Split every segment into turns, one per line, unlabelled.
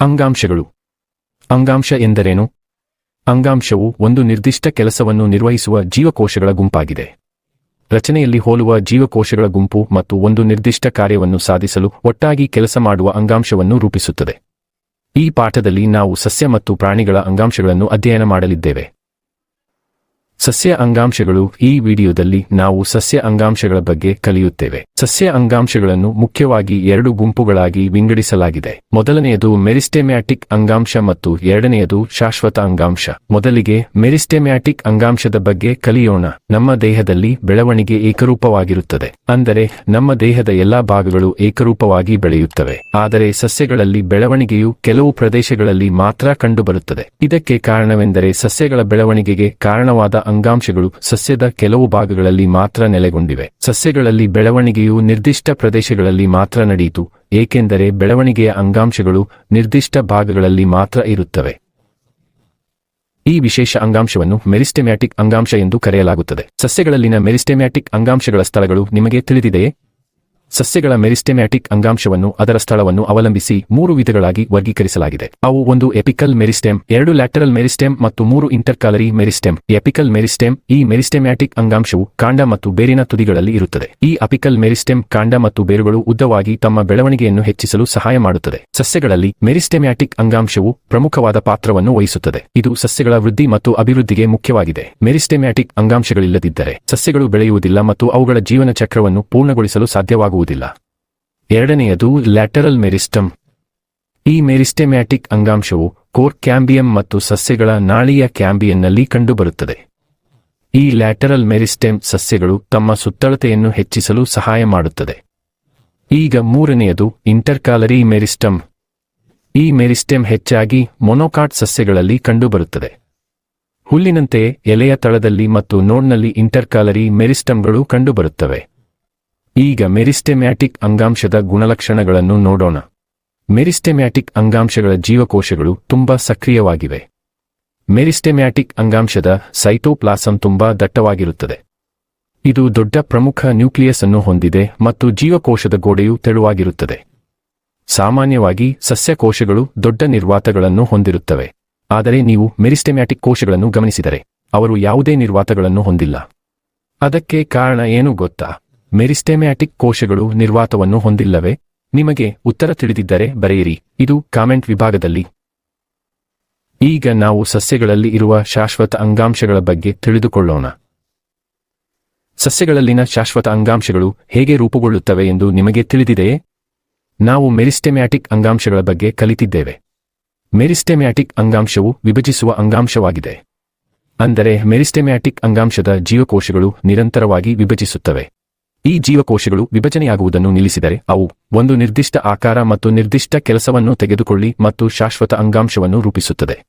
ಅಂಗಾಂಶಗಳು. ಅಂಗಾಂಶ ಎಂದರೇನು? ಅಂಗಾಂಶವು ಒಂದು ನಿರ್ದಿಷ್ಟ ಕೆಲಸವನ್ನು ನಿರ್ವಹಿಸುವ ಜೀವಕೋಶಗಳ ಗುಂಪಾಗಿದೆ. ರಚನೆಯಲ್ಲಿ ಹೋಲುವ ಜೀವಕೋಶಗಳ ಗುಂಪು ಮತ್ತು ಒಂದು ನಿರ್ದಿಷ್ಟ ಕಾರ್ಯವನ್ನು ಸಾಧಿಸಲು ಒಟ್ಟಾಗಿ ಕೆಲಸ ಮಾಡುವ ಅಂಗಾಂಶವನ್ನು ರೂಪಿಸುತ್ತದೆ. ಈ ಪಾಠದಲ್ಲಿ ನಾವು ಸಸ್ಯ ಮತ್ತು ಪ್ರಾಣಿಗಳ ಅಂಗಾಂಶಗಳನ್ನು ಅಧ್ಯಯನ ಮಾಡಲಿದ್ದೇವೆ. ಸಸ್ಯ ಅಂಗಾಂಶಗಳು ಈ ವಿಡಿಯೋದಲ್ಲಿ ನಾವು ಸಸ್ಯ ಅಂಗಾಂಶಗಳ ಬಗ್ಗೆ ಕಲಿಯುತ್ತೇವೆ. ಸಸ್ಯ ಅಂಗಾಂಶಗಳನ್ನು ಮುಖ್ಯವಾಗಿ ಎರಡು ಗುಂಪುಗಳಾಗಿ ವಿಂಗಡಿಸಲಾಗಿದೆ. ಮೊದಲನೆಯದು ಮೆರಿಸ್ಟೆಮ್ಯಾಟಿಕ್ ಅಂಗಾಂಶ ಮತ್ತು ಎರಡನೆಯದು ಶಾಶ್ವತ ಅಂಗಾಂಶ. ಮೊದಲಿಗೆ ಮೆರಿಸ್ಟೆಮ್ಯಾಟಿಕ್ ಅಂಗಾಂಶದ ಬಗ್ಗೆ ಕಲಿಯೋಣ. ನಮ್ಮ ದೇಹದಲ್ಲಿ ಬೆಳವಣಿಗೆ ಏಕರೂಪವಾಗಿರುತ್ತದೆ. ಅಂದರೆ ನಮ್ಮ ದೇಹದ ಎಲ್ಲಾ ಭಾಗಗಳು ಏಕರೂಪವಾಗಿ ಬೆಳೆಯುತ್ತವೆ. ಆದರೆ ಸಸ್ಯಗಳಲ್ಲಿ ಬೆಳವಣಿಗೆಯು ಕೆಲವು ಪ್ರದೇಶಗಳಲ್ಲಿ ಮಾತ್ರ ಕಂಡುಬರುತ್ತದೆ. ಇದಕ್ಕೆ ಕಾರಣವೆಂದರೆ ಸಸ್ಯಗಳ ಬೆಳವಣಿಗೆಗೆ ಕಾರಣವಾದ ಅಂಗಾಂಶಗಳು ಸಸ್ಯದ ಕೆಲವು ಭಾಗಗಳಲ್ಲಿ ಮಾತ್ರ ನೆಲೆಗೊಂಡಿವೆ. ಸಸ್ಯಗಳಲ್ಲಿ ಬೆಳವಣಿಗೆಯು ನಿರ್ದಿಷ್ಟ ಪ್ರದೇಶಗಳಲ್ಲಿ ಮಾತ್ರ ನಡೆಯಿತು, ಏಕೆಂದರೆ ಬೆಳವಣಿಗೆಯ ಅಂಗಾಂಶಗಳು ನಿರ್ದಿಷ್ಟ ಭಾಗಗಳಲ್ಲಿ ಮಾತ್ರ ಇರುತ್ತವೆ. ಈ ವಿಶೇಷ ಅಂಗಾಂಶವನ್ನು ಮೆರಿಸ್ಟೆಮ್ಯಾಟಿಕ್ ಅಂಗಾಂಶ ಎಂದು ಕರೆಯಲಾಗುತ್ತದೆ. ಸಸ್ಯಗಳಲ್ಲಿನ ಮೆರಿಸ್ಟೆಮ್ಯಾಟಿಕ್ ಅಂಗಾಂಶಗಳ ಸ್ಥಳಗಳು ನಿಮಗೆ ತಿಳಿದಿದೆಯೇ? ಸಸ್ಯಗಳ ಮೆರಿಸ್ಟೆಮ್ಯಾಟಿಕ್ ಅಂಗಾಂಶವನ್ನು ಅದರ ಸ್ಥಳವನ್ನು ಅವಲಂಬಿಸಿ ಮೂರು ವಿಧಗಳಾಗಿ ವರ್ಗೀಕರಿಸಲಾಗಿದೆ. ಅವು ಒಂದು ಎಪಿಕಲ್ ಮೆರಿಸ್ಟೆಮ್, ಎರಡು ಲ್ಯಾಟರಲ್ ಮೆರಿಸ್ಟೆಮ್ ಮತ್ತು ಮೂರು ಇಂಟರ್ಕಾಲರಿ ಮೆರಿಸ್ಟೆಮ್. ಎಪಿಕಲ್ ಮೆರಿಸ್ಟೆಮ್, ಈ ಮೆರಿಸ್ಟೆಮ್ಯಾಟಿಕ್ ಅಂಗಾಂಶವು ಕಾಂಡ ಮತ್ತು ಬೇರಿನ ತುದಿಗಳಲ್ಲಿ ಇರುತ್ತದೆ. ಈ ಅಪಿಕಲ್ ಮೆರಿಸ್ಟೆಮ್ ಕಾಂಡ ಮತ್ತು ಬೇರುಗಳು ಉದ್ದವಾಗಿ ತಮ್ಮ ಬೆಳವಣಿಗೆಯನ್ನು ಹೆಚ್ಚಿಸಲು ಸಹಾಯ ಮಾಡುತ್ತದೆ. ಸಸ್ಯಗಳಲ್ಲಿ ಮೆರಿಸ್ಟೆಮ್ಯಾಟಿಕ್ ಅಂಗಾಂಶವು ಪ್ರಮುಖವಾದ ಪಾತ್ರವನ್ನು ವಹಿಸುತ್ತದೆ. ಇದು ಸಸ್ಯಗಳ ವೃದ್ಧಿ ಮತ್ತು ಅಭಿವೃದ್ಧಿಗೆ ಮುಖ್ಯವಾಗಿದೆ. ಮೆರಿಸ್ಟೆಮ್ಯಾಟಿಕ್ ಅಂಗಾಂಶಗಳಿಲ್ಲದಿದ್ದರೆ ಸಸ್ಯಗಳು ಬೆಳೆಯುವುದಿಲ್ಲ ಮತ್ತು ಅವುಗಳ ಜೀವನ ಚಕ್ರವನ್ನು ಪೂರ್ಣಗೊಳಿಸಲು ಸಾಧ್ಯವಾಗುವುದಿಲ್ಲ ಎರಡನೆಯದು ಲ್ಯಾಟರಲ್ ಮೆರಿಸ್ಟಮ್ ಈ ಮೆರಿಸ್ಟೆಮ್ಯಾಟಿಕ್ ಅಂಗಾಂಶವು ಕೋರ್ ಕ್ಯಾಂಬಿಯಂ ಮತ್ತು ಸಸ್ಯಗಳ ನಾಳೀಯ ಕ್ಯಾಂಬಿಯನ್ನಲ್ಲಿ ಕಂಡುಬರುತ್ತದೆ. ಈ ಲ್ಯಾಟರಲ್ ಮೆರಿಸ್ಟೆಮ್ ಸಸ್ಯಗಳು ತಮ್ಮ ಸುತ್ತಳತೆಯನ್ನು ಹೆಚ್ಚಿಸಲು ಸಹಾಯ ಮಾಡುತ್ತದೆ. ಈಗ ಮೂರನೆಯದು ಇಂಟರ್ಕಾಲರಿ ಮೆರಿಸ್ಟಮ್ ಈ ಮೆರಿಸ್ಟೆಮ್ ಹೆಚ್ಚಾಗಿ ಮೊನೊಕಾಟ್ ಸಸ್ಯಗಳಲ್ಲಿ ಕಂಡುಬರುತ್ತದೆ. ಹುಲ್ಲಿನಂತೆ ಎಲೆಯ ತಳದಲ್ಲಿ ಮತ್ತು ನೋಡ್ನಲ್ಲಿ ಇಂಟರ್ಕಾಲರಿ ಮೆರಿಸ್ಟಮ್ಗಳು ಕಂಡುಬರುತ್ತವೆ. ಈಗ ಮೆರಿಸ್ಟೆಮ್ಯಾಟಿಕ್ ಅಂಗಾಂಶದ ಗುಣಲಕ್ಷಣಗಳನ್ನು ನೋಡೋಣ. ಮೆರಿಸ್ಟೆಮ್ಯಾಟಿಕ್ ಅಂಗಾಂಶಗಳ ಜೀವಕೋಶಗಳು ತುಂಬಾ ಸಕ್ರಿಯವಾಗಿವೆ. ಮೆರಿಸ್ಟೆಮ್ಯಾಟಿಕ್ ಅಂಗಾಂಶದ ಸೈಟೋಪ್ಲಾಸಂ ತುಂಬಾ ದಟ್ಟವಾಗಿರುತ್ತದೆ. ಇದು ದೊಡ್ಡ ಪ್ರಮುಖ ನ್ಯೂಕ್ಲಿಯಸ್ ಅನ್ನು ಹೊಂದಿದೆ ಮತ್ತು ಜೀವಕೋಶದ ಗೋಡೆಯು ತೆಳುವಾಗಿರುತ್ತದೆ. ಸಾಮಾನ್ಯವಾಗಿ ಸಸ್ಯಕೋಶಗಳು ದೊಡ್ಡ ನಿರ್ವಾತಗಳನ್ನು ಹೊಂದಿರುತ್ತವೆ. ಆದರೆ ನೀವು ಮೆರಿಸ್ಟೆಮ್ಯಾಟಿಕ್ ಕೋಶಗಳನ್ನು ಗಮನಿಸಿದರೆ, ಅವರು ಯಾವುದೇ ನಿರ್ವಾತಗಳನ್ನು ಹೊಂದಿಲ್ಲ. ಅದಕ್ಕೆ ಕಾರಣ ಏನು ಗೊತ್ತಾ? ಮೆರಿಸ್ಟೆಮ್ಯಾಟಿಕ್ ಕೋಶಗಳು ನಿರ್ವಾತವನ್ನು ಹೊಂದಿಲ್ಲವೇ? ನಿಮಗೆ ಉತ್ತರ ತಿಳಿದಿದ್ದರೆ ಬರೆಯಿರಿ. ಇದು ಕಾಮೆಂಟ್ ವಿಭಾಗದಲ್ಲಿ. ಈಗ ನಾವು ಸಸ್ಯಗಳಲ್ಲಿ ಇರುವ ಶಾಶ್ವತ ಅಂಗಾಂಶಗಳ ಬಗ್ಗೆ ತಿಳಿದುಕೊಳ್ಳೋಣ. ಸಸ್ಯಗಳಲ್ಲಿನ ಶಾಶ್ವತ ಅಂಗಾಂಶಗಳು ಹೇಗೆ ರೂಪುಗೊಳ್ಳುತ್ತವೆ ಎಂದು ನಿಮಗೆ ತಿಳಿದಿದೆಯೇ? ನಾವು ಮೆರಿಸ್ಟೆಮ್ಯಾಟಿಕ್ ಅಂಗಾಂಶಗಳ ಬಗ್ಗೆ ಕಲಿತಿದ್ದೇವೆ. ಮೆರಿಸ್ಟೆಮ್ಯಾಟಿಕ್ ಅಂಗಾಂಶವು ವಿಭಜಿಸುವ ಅಂಗಾಂಶವಾಗಿದೆ. ಅಂದರೆ ಮೆರಿಸ್ಟೆಮ್ಯಾಟಿಕ್ ಅಂಗಾಂಶದ ಜೀವಕೋಶಗಳು ನಿರಂತರವಾಗಿ ವಿಭಜಿಸುತ್ತವೆ. ಈ ಜೀವಕೋಶಗಳು ವಿಭಜನೆಯಾಗುವುದನ್ನು ನಿಲ್ಲಿಸಿದರೆ ಅವು ಒಂದು ನಿರ್ದಿಷ್ಟ ಆಕಾರ ಮತ್ತು ನಿರ್ದಿಷ್ಟ ಕೆಲಸವನ್ನು ತೆಗೆದುಕೊಳ್ಳಿ ಮತ್ತು ಶಾಶ್ವತ ಅಂಗಾಂಶವನ್ನು ರೂಪಿಸುತ್ತದೆ.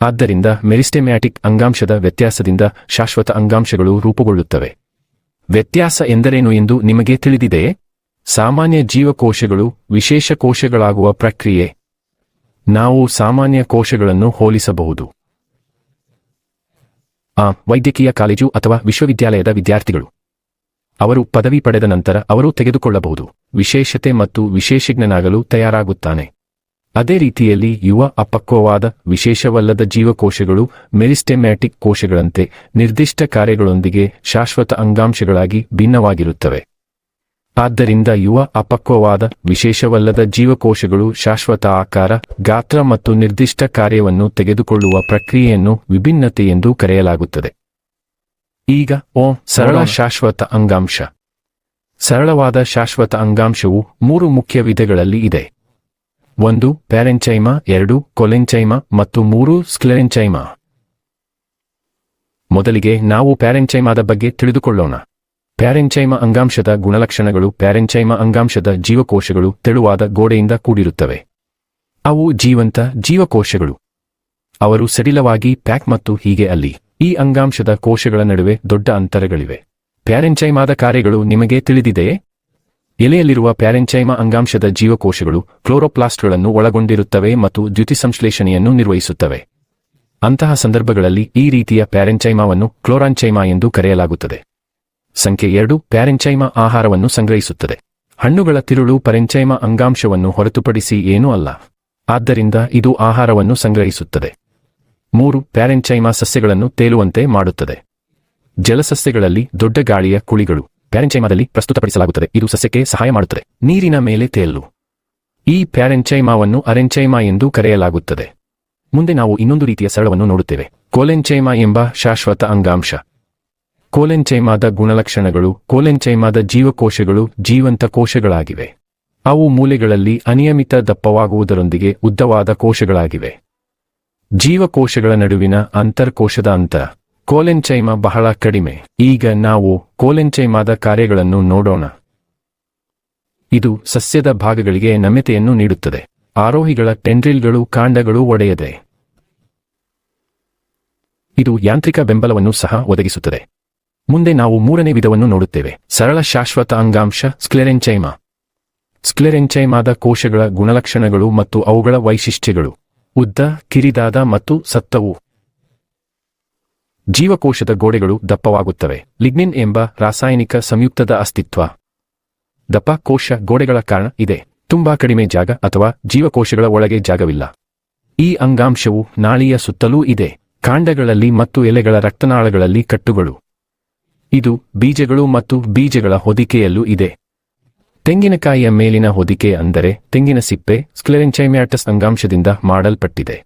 ಆದ್ದರಿಂದ ಮೆರಿಸ್ಟೆಮ್ಯಾಟಿಕ್ ಅಂಗಾಂಶದ ವ್ಯತ್ಯಾಸದಿಂದ ಶಾಶ್ವತ ಅಂಗಾಂಶಗಳು ರೂಪುಗೊಳ್ಳುತ್ತವೆ. ವ್ಯತ್ಯಾಸ ಎಂದರೇನು ಎಂದು ನಿಮಗೆ ತಿಳಿದಿದೆಯೇ? ಸಾಮಾನ್ಯ ಜೀವಕೋಶಗಳು ವಿಶೇಷ ಕೋಶಗಳಾಗುವ ಪ್ರಕ್ರಿಯೆ. ನಾವು ಸಾಮಾನ್ಯ ಕೋಶಗಳನ್ನು ಹೋಲಿಸಬಹುದು. ಆ ವೈದ್ಯಕೀಯ ಕಾಲೇಜು ಅಥವಾ ವಿಶ್ವವಿದ್ಯಾಲಯದ ವಿದ್ಯಾರ್ಥಿಗಳು. ಅವರು ಪದವಿ ಪಡೆದ ನಂತರ ಅವರು ತೆಗೆದುಕೊಳ್ಳಬಹುದು. ವಿಶೇಷತೆ ಮತ್ತು ವಿಶೇಷಜ್ಞನಾಗಲು ತಯಾರಾಗುತ್ತಾನೆ. ಅದೇ ರೀತಿಯಲ್ಲಿ ಯುವ ಅಪಕ್ವವಾದ, ವಿಶೇಷವಲ್ಲದ ಜೀವಕೋಶಗಳು ಮೆರಿಸ್ಟೆಮ್ಯಾಟಿಕ್ ಕೋಶಗಳಂತೆ ನಿರ್ದಿಷ್ಟ ಕಾರ್ಯಗಳೊಂದಿಗೆ ಶಾಶ್ವತ ಅಂಗಾಂಶಗಳಾಗಿ ಭಿನ್ನವಾಗಿರುತ್ತವೆ. ಆದ್ದರಿಂದ ಯುವ ಅಪಕ್ವವಾದ, ವಿಶೇಷವಲ್ಲದ ಜೀವಕೋಶಗಳು ಶಾಶ್ವತ ಆಕಾರ, ಗಾತ್ರ ಮತ್ತು ನಿರ್ದಿಷ್ಟ ಕಾರ್ಯವನ್ನು ತೆಗೆದುಕೊಳ್ಳುವ ಪ್ರಕ್ರಿಯೆಯನ್ನು ವಿಭಿನ್ನತೆ ಎಂದು ಕರೆಯಲಾಗುತ್ತದೆ. ಈಗ ಓ ಸರಳ ಶಾಶ್ವತ ಅಂಗಾಂಶ. ಸರಳವಾದ ಶಾಶ್ವತ ಅಂಗಾಂಶವು ಮೂರು ಮುಖ್ಯ ವಿಧಗಳಲ್ಲಿ ಇದೆ. ಒಂದು ಪ್ಯಾರೆಂಚೈಮ ಎರಡು ಕೊಲೆಂಚೈಮ ಮತ್ತು ಮೂರು ಸ್ಕ್ಲೆರೆಂಚೈಮ. ಮೊದಲಿಗೆ ನಾವು ಪ್ಯಾರೆಂಚೈಮಾದ ಬಗ್ಗೆ ತಿಳಿದುಕೊಳ್ಳೋಣ. ಪ್ಯಾರೆಂಚೈಮ ಅಂಗಾಂಶದ ಗುಣಲಕ್ಷಣಗಳು ಪ್ಯಾರೆಂಚೈಮ ಅಂಗಾಂಶದ ಜೀವಕೋಶಗಳು ತೆಳುವಾದ ಗೋಡೆಯಿಂದ ಕೂಡಿರುತ್ತವೆ. ಅವು ಜೀವಂತ ಜೀವಕೋಶಗಳು. ಅವರು ಸಡಿಲವಾಗಿ ಪ್ಯಾಕ್ ಮತ್ತು ಹೀಗೆ ಅಲ್ಲಿ. ಈ ಅಂಗಾಂಶದ ಕೋಶಗಳ ನಡುವೆ ದೊಡ್ಡ ಅಂತರಗಳಿವೆ. ಪ್ಯಾರೆಂಚೈಮಾದ ಕಾರ್ಯಗಳು ನಿಮಗೆ ತಿಳಿದಿದೆಯೇ? ಎಲೆಯಲ್ಲಿರುವ ಪ್ಯಾರೆಂಚೈಮ ಅಂಗಾಂಶದ ಜೀವಕೋಶಗಳು ಕ್ಲೋರೋಪ್ಲಾಸ್ಟ್ಗಳನ್ನು ಒಳಗೊಂಡಿರುತ್ತವೆ ಮತ್ತು ದ್ಯುತಿಸಂಶ್ಲೇಷಣೆಯನ್ನು ನಿರ್ವಹಿಸುತ್ತವೆ. ಅಂತಹ ಸಂದರ್ಭಗಳಲ್ಲಿ ಈ ರೀತಿಯ ಪ್ಯಾರೆಂಚೈಮಾವನ್ನು ಕ್ಲೋರಾಂಚೈಮಾ ಎಂದು ಕರೆಯಲಾಗುತ್ತದೆ. ಸಂಖ್ಯೆ ಎರಡು, ಪ್ಯಾರೆಂಚೈಮ ಆಹಾರವನ್ನು ಸಂಗ್ರಹಿಸುತ್ತದೆ. ಹಣ್ಣುಗಳ ತಿರುಳು ಪರೆಂಚೈಮ ಅಂಗಾಂಶವನ್ನು ಹೊರತುಪಡಿಸಿ ಏನೂ ಅಲ್ಲ. ಆದ್ದರಿಂದ ಇದು ಆಹಾರವನ್ನು ಸಂಗ್ರಹಿಸುತ್ತದೆ. ಮೂರು ಪ್ಯಾರೆಂಚೈಮಾ ಸಸ್ಯಗಳನ್ನು ತೇಲುವಂತೆ ಮಾಡುತ್ತದೆ. ಜಲಸಸ್ಯಗಳಲ್ಲಿ ದೊಡ್ಡ ಗಾಳಿಯ ಕುಳಿಗಳು ಪ್ಯಾರೆಂಚೈಮಾದಲ್ಲಿ ಪ್ರಸ್ತುತಪಡಿಸಲಾಗುತ್ತದೆ. ಇದು ಸಸ್ಯಕ್ಕೆ ಸಹಾಯ ಮಾಡುತ್ತದೆ. ನೀರಿನ ಮೇಲೆ ತೇಲು ಈ ಪ್ಯಾರೆಂಚೈಮಾವನ್ನು ಅರೆಂಚೈಮಾ ಎಂದು ಕರೆಯಲಾಗುತ್ತದೆ. ಮುಂದೆ ನಾವು ಇನ್ನೊಂದು ರೀತಿಯ ಸರಳವನ್ನು ನೋಡುತ್ತೇವೆ. ಕೋಲೆಂಚೈಮಾ ಎಂಬ ಶಾಶ್ವತ ಅಂಗಾಂಶ. ಕೋಲೆಂಚೈಮಾದ ಗುಣಲಕ್ಷಣಗಳು ಕೋಲೆಂಚೈಮಾದ ಜೀವಕೋಶಗಳು ಜೀವಂತ ಕೋಶಗಳಾಗಿವೆ. ಅವು ಮೂಲೆಗಳಲ್ಲಿ ಅನಿಯಮಿತ ದಪ್ಪವಾಗುವುದರೊಂದಿಗೆ ಉದ್ದವಾದ ಕೋಶಗಳಾಗಿವೆ. ಜೀವಕೋಶಗಳ ನಡುವಿನ ಅಂತರ್ಕೋಶದ ಅಂತರ, ಕೋಲೆಂಚೈಮ ಬಹಳ ಕಡಿಮೆ. ಈಗ ನಾವು ಕೋಲೆಂಚೈಮಾದ ಕಾರ್ಯಗಳನ್ನು ನೋಡೋಣ. ಇದು ಸಸ್ಯದ ಭಾಗಗಳಿಗೆ ನಮ್ಯತೆಯನ್ನು ನೀಡುತ್ತದೆ. ಆರೋಹಿಗಳ ಟೆಂಡ್ರಿಲ್ಗಳು ಕಾಂಡಗಳು ಒಡೆಯದೆ. ಇದು ಯಾಂತ್ರಿಕ ಬೆಂಬಲವನ್ನು ಸಹ ಒದಗಿಸುತ್ತದೆ. ಮುಂದೆ ನಾವು ಮೂರನೇ ವಿಧವನ್ನು ನೋಡುತ್ತೇವೆ. ಸರಳ ಶಾಶ್ವತ ಅಂಗಾಂಶ, ಸ್ಕ್ಲೆರೆಂಚೈಮ. ಸ್ಕ್ಲೆರೆಂಚೈಮಾದ ಕೋಶಗಳ ಗುಣಲಕ್ಷಣಗಳು ಮತ್ತು ಅವುಗಳ ವೈಶಿಷ್ಟ್ಯಗಳು. ಉದ್ದ, ಕಿರಿದಾದ ಮತ್ತು ಸತ್ತವು. ಜೀವಕೋಶದ ಗೋಡೆಗಳು ದಪ್ಪವಾಗುತ್ತವೆ. ಲಿಗ್ನಿನ್ ಎಂಬ ರಾಸಾಯನಿಕ ಸಂಯುಕ್ತದ ಅಸ್ತಿತ್ವ. ದಪ್ಪ ಕೋಶ ಗೋಡೆಗಳ ಕಾರಣ ಇದೆ. ತುಂಬಾ ಕಡಿಮೆ ಜಾಗ ಅಥವಾ ಜೀವಕೋಶಗಳ ಒಳಗೆ ಜಾಗವಿಲ್ಲ. ಈ ಅಂಗಾಂಶವು ನಾಳಿಯ ಸುತ್ತಲೂ ಇದೆ. ಕಾಂಡಗಳಲ್ಲಿ ಮತ್ತು ಎಲೆಗಳ ರಕ್ತನಾಳಗಳಲ್ಲಿ ಕಟ್ಟುಗಳು. ಇದು ಬೀಜಗಳು ಮತ್ತು ಬೀಜಗಳ ಹೊದಿಕೆಯಲ್ಲೂ ಇದೆ. ತೆಂಗಿನಕಾಯಿಯ ಮೇಲಿನ ಹೊದಿಕೆ ಅಂದರೆ ತೆಂಗಿನ ಸಿಪ್ಪೆ ಸ್ಕ್ಲೆರೆಂಚೈಮ್ಯಾಟಸ್ ಅಂಗಾಂಶದಿಂದ ಮಾಡಲ್ಪಟ್ಟಿದೆ.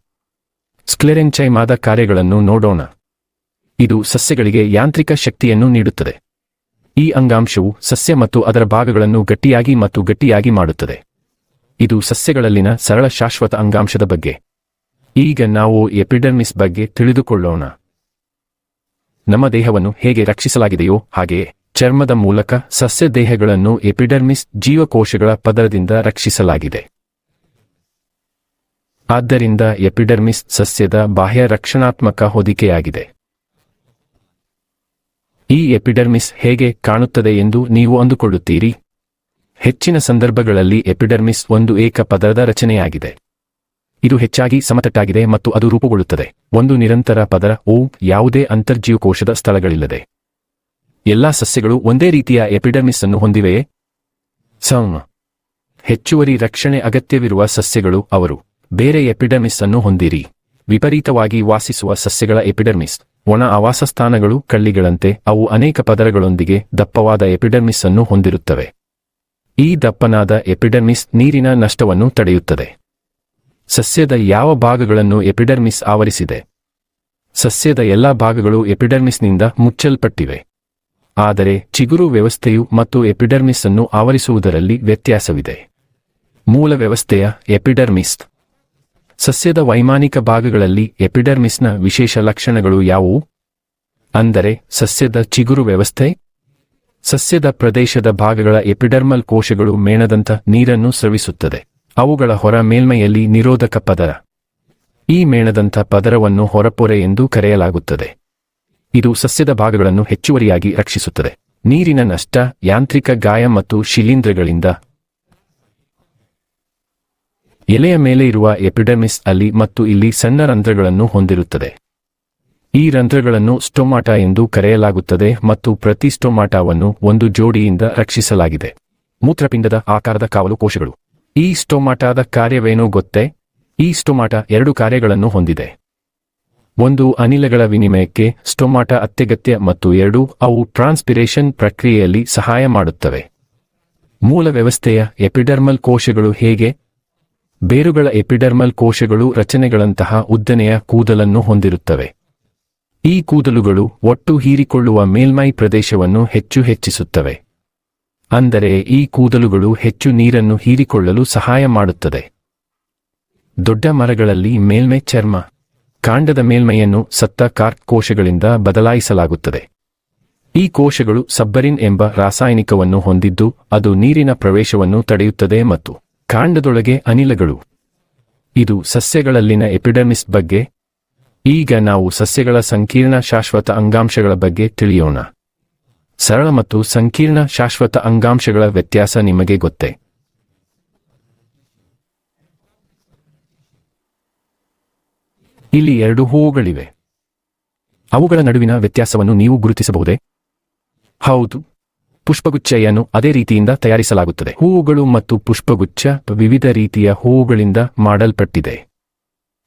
ಸ್ಕ್ಲೆರೆಂಚೈಮಾದ ಕಾರ್ಯಗಳನ್ನು ನೋಡೋಣ. ಇದು ಸಸ್ಯಗಳಿಗೆ ಯಾಂತ್ರಿಕ ಶಕ್ತಿಯನ್ನು ನೀಡುತ್ತದೆ. ಈ ಅಂಗಾಂಶವು ಸಸ್ಯ ಮತ್ತು ಅದರ ಭಾಗಗಳನ್ನು ಗಟ್ಟಿಯಾಗಿ ಮತ್ತು ಗಟ್ಟಿಯಾಗಿ ಮಾಡುತ್ತದೆ. ಇದು ಸಸ್ಯಗಳಲ್ಲಿನ ಸರಳ ಶಾಶ್ವತ ಅಂಗಾಂಶದ ಬಗ್ಗೆ. ಈಗ ನಾವು ಎಪಿಡರ್ಮಿಸ್ ಬಗ್ಗೆ ತಿಳಿದುಕೊಳ್ಳೋಣ. ನಮ್ಮ ದೇಹವನ್ನು ಹೇಗೆ ರಕ್ಷಿಸಲಾಗಿದೆಯೋ ಹಾಗೆಯೇ. ಚರ್ಮದ ಮೂಲಕ ಸಸ್ಯ ದೇಹಗಳನ್ನು ಎಪಿಡರ್ಮಿಸ್ ಜೀವಕೋಶಗಳ ಪದರದಿಂದ ರಕ್ಷಿಸಲಾಗಿದೆ. ಆದ್ದರಿಂದ ಎಪಿಡರ್ಮಿಸ್ ಸಸ್ಯದ ಬಾಹ್ಯ ರಕ್ಷಣಾತ್ಮಕ ಹೊದಿಕೆಯಾಗಿದೆ. ಈ ಎಪಿಡರ್ಮಿಸ್ ಹೇಗೆ ಕಾಣುತ್ತದೆ ಎಂದು ನೀವು ಅಂದುಕೊಳ್ಳುತ್ತೀರಿ? ಹೆಚ್ಚಿನ ಸಂದರ್ಭಗಳಲ್ಲಿ ಎಪಿಡರ್ಮಿಸ್ ಒಂದು ಏಕ ಪದರದ ರಚನೆಯಾಗಿದೆ. ಇದು ಹೆಚ್ಚಾಗಿ ಸಮತಟ್ಟಾಗಿದೆ ಮತ್ತು ಅದು ರೂಪುಗೊಳ್ಳುತ್ತದೆ. ಒಂದು ನಿರಂತರ ಪದರ ಓ ಯಾವುದೇ ಅಂತರ್ಜೀವಕೋಶದ ಸ್ಥಳಗಳಿಲ್ಲದೆ. ಎಲ್ಲಾ ಸಸ್ಯಗಳು ಒಂದೇ ರೀತಿಯ ಎಪಿಡರ್ಮಿಸ್ ಅನ್ನು ಹೊಂದಿವೆಯೇ? ಸಂ ಹೆಚ್ಚುವರಿ ರಕ್ಷಣೆ ಅಗತ್ಯವಿರುವ ಸಸ್ಯಗಳು ಅವರು ಬೇರೆ ಎಪಿಡರ್ಮಿಸ್ ಅನ್ನು ಹೊಂದಿರಿ. ವಿಪರೀತವಾಗಿ ವಾಸಿಸುವ ಸಸ್ಯಗಳ ಎಪಿಡರ್ಮಿಸ್ ಒಣ ಆವಾಸಸ್ಥಾನಗಳು, ಕಳ್ಳಿಗಳಂತೆ ಅವು ಅನೇಕ ಪದರಗಳೊಂದಿಗೆ ದಪ್ಪವಾದ ಎಪಿಡರ್ಮಿಸ್ ಅನ್ನು ಹೊಂದಿರುತ್ತವೆ. ಈ ದಪ್ಪನಾದ ಎಪಿಡರ್ಮಿಸ್ ನೀರಿನ ನಷ್ಟವನ್ನು ತಡೆಯುತ್ತದೆ. ಸಸ್ಯದ ಯಾವ ಭಾಗಗಳನ್ನು ಎಪಿಡರ್ಮಿಸ್ ಆವರಿಸಿದೆ? ಸಸ್ಯದ ಎಲ್ಲಾ ಭಾಗಗಳು ಎಪಿಡರ್ಮಿಸ್ನಿಂದ ಮುಚ್ಚಲ್ಪಟ್ಟಿವೆ. ಆದರೆ ಚಿಗುರು ವ್ಯವಸ್ಥೆಯು ಮತ್ತು ಎಪಿಡರ್ಮಿಸ್ ಅನ್ನು ಆವರಿಸುವುದರಲ್ಲಿ ವ್ಯತ್ಯಾಸವಿದೆ. ಮೂಲ ವ್ಯವಸ್ಥೆಯ ಎಪಿಡರ್ಮಿಸ್. ಸಸ್ಯದ ವೈಮಾನಿಕ ಭಾಗಗಳಲ್ಲಿ ಎಪಿಡರ್ಮಿಸ್ನ ವಿಶೇಷ ಲಕ್ಷಣಗಳು ಯಾವುವು? ಅಂದರೆ ಸಸ್ಯದ ಚಿಗುರು ವ್ಯವಸ್ಥೆ. ಸಸ್ಯದ ಪ್ರದೇಶದ ಭಾಗಗಳ ಎಪಿಡರ್ಮಲ್ ಕೋಶಗಳು ಮೇಣದಂತ ನೀರನ್ನು ಸ್ರವಿಸುತ್ತದೆ. ಅವುಗಳ ಹೊರ ಮೇಲ್ಮೈಯಲ್ಲಿ ನಿರೋಧಕ ಪದರ. ಈ ಮೇಣದಂಥ ಪದರವನ್ನು ಹೊರಪೊರೆ ಎಂದು ಕರೆಯಲಾಗುತ್ತದೆ. ಇದು ಸಸ್ಯದ ಭಾಗಗಳನ್ನು ಹೆಚ್ಚುವರಿಯಾಗಿ ರಕ್ಷಿಸುತ್ತದೆ. ನೀರಿನ ನಷ್ಟ, ಯಾಂತ್ರಿಕ ಗಾಯ ಮತ್ತು ಶಿಲೀಂಧ್ರಗಳಿಂದ ಎಲೆಯ ಮೇಲೆ ಇರುವ ಎಪಿಡೆಮಿಸ್ ಅಲ್ಲಿ ಮತ್ತು ಇಲ್ಲಿ ಸಣ್ಣ ರಂಧ್ರಗಳನ್ನು ಹೊಂದಿರುತ್ತದೆ. ಈ ರಂಧ್ರಗಳನ್ನು ಸ್ಟೊಮಾಟ ಎಂದು ಕರೆಯಲಾಗುತ್ತದೆ ಮತ್ತು ಪ್ರತಿ ಸ್ಟೊಮಾಟವನ್ನು ಒಂದು ಜೋಡಿಯಿಂದ ರಕ್ಷಿಸಲಾಗಿದೆ. ಮೂತ್ರಪಿಂಡದ ಆಕಾರದ ಕಾವಲು ಕೋಶಗಳು. ಈ ಸ್ಟೊಮಾಟಾದ ಕಾರ್ಯವೇನೋ ಗೊತ್ತೇ? ಈ ಸ್ಟೊಮಾಟ ಎರಡು ಕಾರ್ಯಗಳನ್ನು ಹೊಂದಿದೆ. ಒಂದು ಅನಿಲಗಳ ವಿನಿಮಯಕ್ಕೆ ಸ್ಟೊಮಾಟ ಅತ್ಯಗತ್ಯ ಮತ್ತು ಎರಡು, ಅವು ಟ್ರಾನ್ಸ್ಪಿರೇಷನ್ ಪ್ರಕ್ರಿಯೆಯಲ್ಲಿ ಸಹಾಯ ಮಾಡುತ್ತವೆ. ಮೂಲ ವ್ಯವಸ್ಥೆಯ ಎಪಿಡರ್ಮಲ್ ಕೋಶಗಳು ಹೇಗೆ? ಬೇರುಗಳ ಎಪಿಡರ್ಮಲ್ ಕೋಶಗಳು ರಚನೆಗಳಂತಹ ಉದ್ದನೆಯ ಕೂದಲನ್ನು ಹೊಂದಿರುತ್ತವೆ. ಈ ಕೂದಲುಗಳು ಒಟ್ಟು ಹೀರಿಕೊಳ್ಳುವ ಮೇಲ್ಮೈ ಪ್ರದೇಶವನ್ನು ಹೆಚ್ಚು ಹೆಚ್ಚಿಸುತ್ತವೆ. ಅಂದರೆ ಈ ಕೂದಲುಗಳು ಹೆಚ್ಚು ನೀರನ್ನು ಹೀರಿಕೊಳ್ಳಲು ಸಹಾಯ ಮಾಡುತ್ತದೆ. ದೊಡ್ಡ ಮರಗಳಲ್ಲಿ ಮೇಲ್ಮೈ ಚರ್ಮ ಕಾಂಡದ ಮೇಲ್ಮೈಯನ್ನು ಸತ್ತ ಕಾರ್ಕ್ ಕೋಶಗಳಿಂದ ಬದಲಾಯಿಸಲಾಗುತ್ತದೆ. ಈ ಕೋಶಗಳು ಸಬ್ಬರಿನ್ ಎಂಬ ರಾಸಾಯನಿಕವನ್ನು ಹೊಂದಿದ್ದು, ಅದು ನೀರಿನ ಪ್ರವೇಶವನ್ನು ತಡೆಯುತ್ತದೆ ಮತ್ತು ಕಾಂಡದೊಳಗೆ ಅನಿಲಗಳು. ಇದು ಸಸ್ಯಗಳಲ್ಲಿನ ಎಪಿಡೆಮಿಸ್ ಬಗ್ಗೆ. ಈಗ ನಾವು ಸಸ್ಯಗಳ ಸಂಕೀರ್ಣ ಶಾಶ್ವತ ಅಂಗಾಂಶಗಳ ಬಗ್ಗೆ ತಿಳಿಯೋಣ. ಸರಳ ಮತ್ತು ಸಂಕೀರ್ಣ ಶಾಶ್ವತ ಅಂಗಾಂಶಗಳ ವ್ಯತ್ಯಾಸ ನಿಮಗೆ ಗೊತ್ತೇ. ಇಲ್ಲಿ ಎರಡು ಹೂವುಗಳಿವೆ. ಅವುಗಳ ನಡುವಿನ ವ್ಯತ್ಯಾಸವನ್ನು ನೀವು ಗುರುತಿಸಬಹುದೇ? ಹೌದು. ಪುಷ್ಪಗುಚ್ಛೆಯನ್ನು ಅದೇ ರೀತಿಯಿಂದ ತಯಾರಿಸಲಾಗುತ್ತದೆ. ಹೂವುಗಳು ಮತ್ತು ಪುಷ್ಪಗುಚ್ಛ ವಿವಿಧ ರೀತಿಯ ಹೂವುಗಳಿಂದ ಮಾಡಲ್ಪಟ್ಟಿದೆ.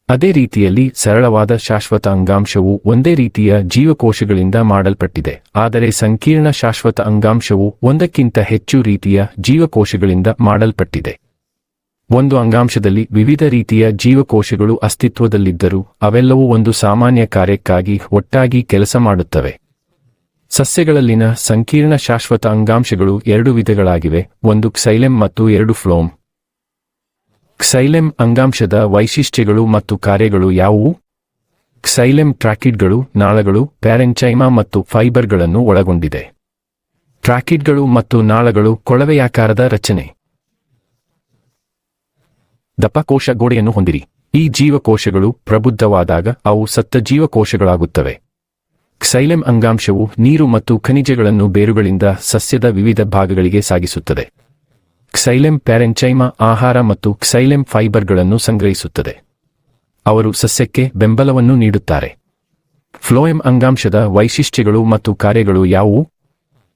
ಅದೇ ರೀತಿಯಲ್ಲಿ ಸರಳವಾದ ಶಾಶ್ವತ ಅಂಗಾಂಶವು ಒಂದೇ ರೀತಿಯ ಜೀವಕೋಶಗಳಿಂದ ಮಾಡಲ್ಪಟ್ಟಿದೆ. ಆದರೆ ಸಂಕೀರ್ಣ ಶಾಶ್ವತ ಅಂಗಾಂಶವು ಒಂದಕ್ಕಿಂತ ಹೆಚ್ಚು ರೀತಿಯ ಜೀವಕೋಶಗಳಿಂದ ಮಾಡಲ್ಪಟ್ಟಿದೆ. ಒಂದು ಅಂಗಾಂಶದಲ್ಲಿ ವಿವಿಧ ರೀತಿಯ ಜೀವಕೋಶಗಳು ಅಸ್ತಿತ್ವದಲ್ಲಿದ್ದರೂ ಅವೆಲ್ಲವೂ ಒಂದು ಸಾಮಾನ್ಯ ಕಾರ್ಯಕ್ಕಾಗಿ ಒಟ್ಟಾಗಿ ಕೆಲಸ ಮಾಡುತ್ತವೆ. ಸಸ್ಯಗಳಲ್ಲಿನ ಸಂಕೀರ್ಣ ಶಾಶ್ವತ ಅಂಗಾಂಶಗಳು ಎರಡು ವಿಧಗಳಾಗಿವೆ, ಒಂದು ಕ್ಸೈಲೆಮ್ ಮತ್ತು ಎರಡು ಫ್ಲೋಮ್. ಕ್ಸೈಲೆಮ್ ಅಂಗಾಂಶದ ವೈಶಿಷ್ಟ್ಯಗಳು ಮತ್ತು ಕಾರ್ಯಗಳು ಯಾವುವು? ಕ್ಸೈಲೆಮ್ ಟ್ರಾಕಿಡ್ಗಳು ನಾಳಗಳು, ಪ್ಯಾರೆಂಚೈಮಾ ಮತ್ತು ಫೈಬರ್ಗಳನ್ನು ಒಳಗೊಂಡಿದೆ. ಟ್ರಾಕಿಡ್ಗಳು ಮತ್ತು ನಾಳಗಳು ಕೊಳವೆಯಾಕಾರದ ರಚನೆ. ದಪ್ಪ ಕೋಶ ಗೋಡೆಯನ್ನು ಹೊಂದಿರಿ. ಈ ಜೀವಕೋಶಗಳು ಪ್ರಬುದ್ಧವಾದಾಗ ಅವು ಸತ್ತ ಜೀವಕೋಶಗಳಾಗುತ್ತವೆ. ಕ್ಸೈಲೆಮ್ ಅಂಗಾಂಶವು ನೀರು ಮತ್ತು ಖನಿಜಗಳನ್ನು ಬೇರುಗಳಿಂದ ಸಸ್ಯದ ವಿವಿಧ ಭಾಗಗಳಿಗೆ ಸಾಗಿಸುತ್ತದೆ. ಕ್ಸೈಲೆಮ್ ಪ್ಯಾರೆಂಚೈಮ ಆಹಾರ ಮತ್ತು ಕ್ಸೈಲೆಮ್ ಫೈಬರ್ಗಳನ್ನು ಸಂಗ್ರಹಿಸುತ್ತದೆ. ಅವರು ಸಸ್ಯಕ್ಕೆ ಬೆಂಬಲವನ್ನು ನೀಡುತ್ತಾರೆ. ಫ್ಲೋಯಂ ಅಂಗಾಂಶದ ವೈಶಿಷ್ಟ್ಯಗಳು ಮತ್ತು ಕಾರ್ಯಗಳು ಯಾವುವು?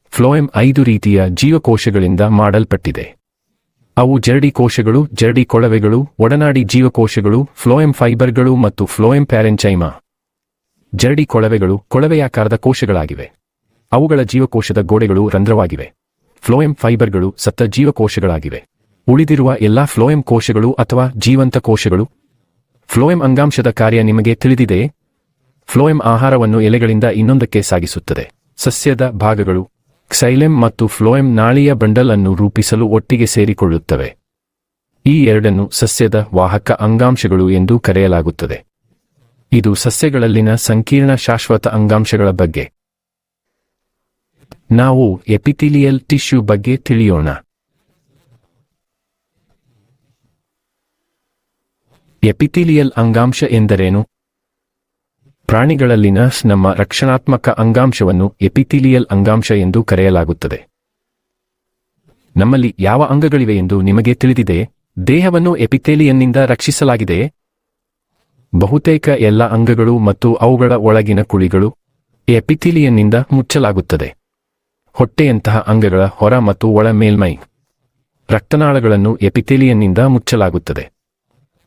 ಫ್ಲೋಯಂ ಐದು ರೀತಿಯ ಜೀವಕೋಶಗಳಿಂದ ಮಾಡಲ್ಪಟ್ಟಿದೆ. ಅವು ಜರಡಿ ಕೋಶಗಳು, ಜರಡಿ ಕೊಳವೆಗಳು, ಒಡನಾಡಿ ಜೀವಕೋಶಗಳು, ಫ್ಲೋಯಂ ಫೈಬರ್ಗಳು ಮತ್ತು ಫ್ಲೋಯಂ ಪ್ಯಾರೆಂಚೈಮಾ ಜರಡಿ ಕೊಳವೆಗಳು ಕೊಳವೆಯಾಕಾರದ ಕೋಶಗಳಾಗಿವೆ. ಅವುಗಳ ಜೀವಕೋಶದ ಗೋಡೆಗಳು ರಂಧ್ರವಾಗಿವೆ. ಫ್ಲೋಯಂ ಫೈಬರ್ಗಳು ಸತ್ತ ಜೀವಕೋಶಗಳಾಗಿವೆ. ಉಳಿದಿರುವ ಎಲ್ಲಾ ಫ್ಲೋಯಂ ಕೋಶಗಳು ಅಥವಾ ಜೀವಂತ ಕೋಶಗಳು? ಫ್ಲೋಯಂ ಅಂಗಾಂಶದ ಕಾರ್ಯ ನಿಮಗೆ ತಿಳಿದಿದೆಯೇ? ಫ್ಲೋಯಂ ಆಹಾರವನ್ನು ಎಲೆಗಳಿಂದ ಇನ್ನೊಂದಕ್ಕೆ ಸಾಗಿಸುತ್ತದೆ. ಸಸ್ಯದ ಭಾಗಗಳು ಕ್ಸೈಲೆಮ್ ಮತ್ತು ಫ್ಲೋಯಮ್ ನಾಳೀಯ ಬಂಡಲ್ ಅನ್ನು ರೂಪಿಸಲು ಒಟ್ಟಿಗೆ ಸೇರಿಕೊಳ್ಳುತ್ತವೆ. ಈ ಎರಡನ್ನು ಸಸ್ಯದ ವಾಹಕ ಅಂಗಾಂಶಗಳು ಎಂದು ಕರೆಯಲಾಗುತ್ತದೆ. ಇದು ಸಸ್ಯಗಳಲ್ಲಿನ ಸಂಕೀರ್ಣ ಶಾಶ್ವತ ಅಂಗಾಂಶಗಳ ಬಗ್ಗೆ. ನಾವು ಎಪಿಥಿಲಿಯಲ್ ಟಿಶ್ಯೂ ಬಗ್ಗೆ ತಿಳಿಯೋಣ. ಎಪಿಥಿಲಿಯಲ್ ಅಂಗಾಂಶ ಎಂದರೇನು? ಪ್ರಾಣಿಗಳಲ್ಲಿನ ನಮ್ಮ ರಕ್ಷಣಾತ್ಮಕ ಅಂಗಾಂಶವನ್ನು ಎಪಿಥಿಲಿಯಲ್ ಅಂಗಾಂಶ ಎಂದು ಕರೆಯಲಾಗುತ್ತದೆ. ನಮ್ಮಲ್ಲಿ ಯಾವ ಅಂಗಗಳಿವೆ ಎಂದು ನಿಮಗೆ ತಿಳಿದಿದೆ ದೇಹವನ್ನು ಎಪಿಥೇಲಿಯನ್ನಿಂದ ರಕ್ಷಿಸಲಾಗಿದೆ ಬಹುತೇಕ ಎಲ್ಲ ಅಂಗಗಳು ಮತ್ತು ಅವುಗಳ ಒಳಗಿನ ಕುಳಿಗಳು ಎಪಿಥಿಲಿಯನ್ನಿಂದ ಮುಚ್ಚಲಾಗುತ್ತದೆ. ಹೊಟ್ಟೆಯಂತಹ ಅಂಗಗಳ ಹೊರ ಮತ್ತು ಒಳ ಮೇಲ್ಮೈ ರಕ್ತನಾಳಗಳನ್ನು ಎಪಿಥೇಲಿಯನ್ನಿಂದ ಮುಚ್ಚಲಾಗುತ್ತದೆ.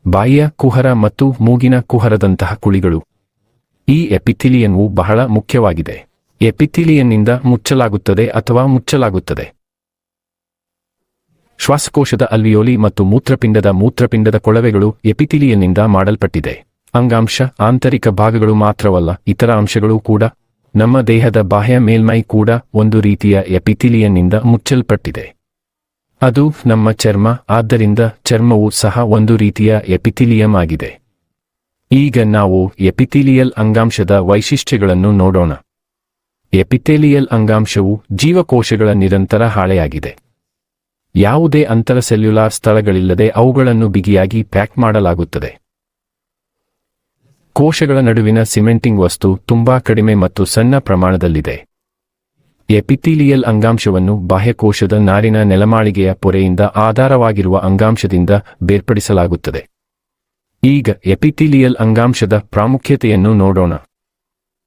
ಬಾಯಿಯ ಕುಹರ ಮತ್ತು ಮೂಗಿನ ಕುಹರದಂತಹ ಕುಳಿಗಳು ಈ ಎಪಿಥಿಲಿಯನ್ವು ಬಹಳ ಮುಖ್ಯವಾಗಿದೆ. ಎಪಿಥಿಲಿಯನ್ನಿಂದ ಮುಚ್ಚಲಾಗುತ್ತದೆ ಅಥವಾ ಮುಚ್ಚಲಾಗುತ್ತದೆ? ಶ್ವಾಸಕೋಶದ ಅಲ್ವಿಯೋಲಿ ಮತ್ತು ಮೂತ್ರಪಿಂಡದ ಮೂತ್ರಪಿಂಡದ ಕೊಳವೆಗಳು ಎಪಿಥಿಲಿಯನ್ನಿಂದ ಮಾಡಲ್ಪಟ್ಟಿದೆ. ಅಂಗಾಂಶ ಆಂತರಿಕ ಭಾಗಗಳು ಮಾತ್ರವಲ್ಲ, ಇತರ ಅಂಶಗಳು ಕೂಡ. ನಮ್ಮ ದೇಹದ ಬಾಹ್ಯ ಮೇಲ್ಮೈ ಕೂಡ ಒಂದು ರೀತಿಯ ಎಪಿಥಿಲಿಯನ್ನಿಂದ ಮುಚ್ಚಲ್ಪಟ್ಟಿದೆ. ಅದು ನಮ್ಮ ಚರ್ಮ, ಆದ್ದರಿಂದ ಚರ್ಮವು ಸಹ ಒಂದು ರೀತಿಯ ಎಪಿಥಿಲಿಯಂ ಆಗಿದೆ. ಈಗ ನಾವು ಎಪಿಥೀಲಿಯಲ್ ಅಂಗಾಂಶದ ವೈಶಿಷ್ಟ್ಯಗಳನ್ನು ನೋಡೋಣ. ಎಪಿಥೇಲಿಯಲ್ ಅಂಗಾಂಶವು ಜೀವಕೋಶಗಳ ನಿರಂತರ ಹಾಳೆಯಾಗಿದೆ. ಯಾವುದೇ ಅಂತರ ಸೆಲ್ಯುಲಾರ್ ಸ್ಥಳಗಳಿಲ್ಲದೆ ಅವುಗಳನ್ನು ಬಿಗಿಯಾಗಿ ಪ್ಯಾಕ್ ಮಾಡಲಾಗುತ್ತದೆ. ಕೋಶಗಳ ನಡುವಿನ ಸಿಮೆಂಟಿಂಗ್ ವಸ್ತು ತುಂಬಾ ಕಡಿಮೆ ಮತ್ತು ಸಣ್ಣ ಪ್ರಮಾಣದಲ್ಲಿದೆ. ಎಪಿಥೀಲಿಯಲ್ ಅಂಗಾಂಶವನ್ನು ಬಾಹ್ಯಕೋಶದ ನಾರಿನ ನೆಲಮಾಳಿಗೆಯ ಪೊರೆಯಿಂದ ಆಧಾರವಾಗಿರುವ ಅಂಗಾಂಶದಿಂದ ಬೇರ್ಪಡಿಸಲಾಗುತ್ತದೆ. ಈಗ ಎಪಿಥೀಲಿಯಲ್ ಅಂಗಾಂಶದ ಪ್ರಾಮುಖ್ಯತೆಯನ್ನು ನೋಡೋಣ.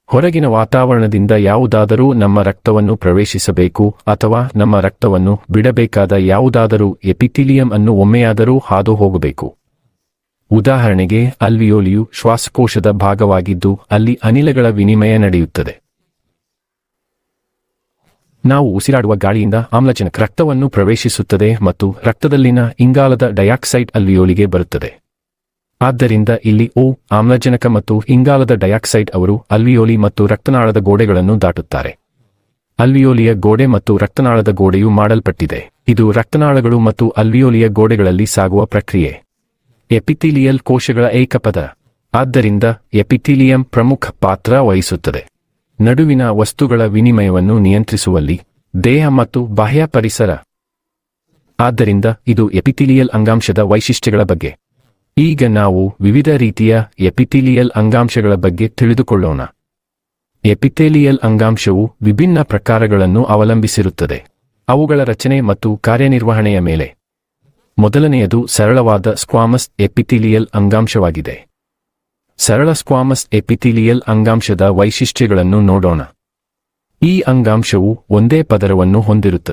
ಹೊರಗಿನ ವಾತಾವರಣದಿಂದ ಯಾವುದಾದರೂ ನಮ್ಮ ರಕ್ತವನ್ನು ಪ್ರವೇಶಿಸಬೇಕು ಅಥವಾ ನಮ್ಮ ರಕ್ತವನ್ನು ಬಿಡಬೇಕಾದ ಯಾವುದಾದರೂ ಎಪಿಥಿಲಿಯಂ ಅನ್ನು ಒಮ್ಮೆಯಾದರೂ ಹಾದು ಹೋಗಬೇಕು ಉದಾಹರಣೆಗೆ, ಅಲ್ವಿಯೋಲಿಯು ಶ್ವಾಸಕೋಶದ ಭಾಗವಾಗಿದ್ದು ಅಲ್ಲಿ ಅನಿಲಗಳ ವಿನಿಮಯ ನಡೆಯುತ್ತದೆ. ನಾವು ಉಸಿರಾಡುವ ಗಾಳಿಯಿಂದ ಆಮ್ಲಜನಕ ರಕ್ತವನ್ನು ಪ್ರವೇಶಿಸುತ್ತದೆ ಮತ್ತು ರಕ್ತದಲ್ಲಿನ ಇಂಗಾಲದ ಡೈಆಕ್ಸೈಡ್ ಅಲ್ವಿಯೋಲಿಗೆ ಬರುತ್ತದೆ. ಆದ್ದರಿಂದ ಇಲ್ಲಿ ಓ, ಆಮ್ಲಜನಕ ಮತ್ತು ಇಂಗಾಲದ ಡೈಆಕ್ಸೈಡ್ ಅವರು ಅಲ್ವಿಯೋಲಿ ಮತ್ತು ರಕ್ತನಾಳದ ಗೋಡೆಗಳನ್ನು ದಾಟುತ್ತಾರೆ. ಅಲ್ವಿಯೋಲಿಯ ಗೋಡೆ ಮತ್ತು ರಕ್ತನಾಳದ ಗೋಡೆಯು ಮಾಡಲ್ಪಟ್ಟಿದೆ. ಇದು ರಕ್ತನಾಳಗಳು ಮತ್ತು ಅಲ್ವಿಯೋಲಿಯ ಗೋಡೆಗಳಲ್ಲಿ ಸಾಗುವ ಪ್ರಕ್ರಿಯೆ. ಎಪಿಥೀಲಿಯಲ್ ಕೋಶಗಳ ಏಕಪದ. ಆದ್ದರಿಂದ ಎಪಿಥೀಲಿಯಂ ಪ್ರಮುಖ ಪಾತ್ರ ವಹಿಸುತ್ತದೆ. ನಡುವಿನ ವಸ್ತುಗಳ ವಿನಿಮಯವನ್ನು ನಿಯಂತ್ರಿಸುವಲ್ಲಿ ದೇಹ ಮತ್ತು ಬಾಹ್ಯ ಪರಿಸರ. ಆದ್ದರಿಂದ ಇದು ಎಪಿಥಿಲಿಯಲ್ ಅಂಗಾಂಶದ ವೈಶಿಷ್ಟ್ಯಗಳ ಬಗ್ಗೆ. ಈಗ ನಾವು ವಿವಿಧ ರೀತಿಯ ಎಪಿಥೀಲಿಯಲ್ ಅಂಗಾಂಶಗಳ ಬಗ್ಗೆ ತಿಳಿದುಕೊಳ್ಳೋಣ. ಎಪಿಥೇಲಿಯಲ್ ಅಂಗಾಂಶವು ವಿಭಿನ್ನ ಪ್ರಕಾರಗಳನ್ನು ಅವಲಂಬಿಸಿರುತ್ತದೆ. ಅವುಗಳ ರಚನೆ ಮತ್ತು ಕಾರ್ಯನಿರ್ವಹಣೆಯ ಮೇಲೆ. ಮೊದಲನೆಯದು ಸರಳವಾದ ಸ್ಕ್ವಾಮಸ್ ಎಪಿಥೀಲಿಯಲ್ ಅಂಗಾಂಶವಾಗಿದೆ. ಸರಳ ಸ್ಕ್ವಾಮಸ್ ಎಪಿಥೀಲಿಯಲ್ ಅಂಗಾಂಶದ ವೈಶಿಷ್ಟ್ಯಗಳನ್ನು ನೋಡೋಣ. ಈ ಅಂಗಾಂಶವು ಒಂದೇ ಪದರವನ್ನು ಹೊಂದಿರುತ್ತದೆ.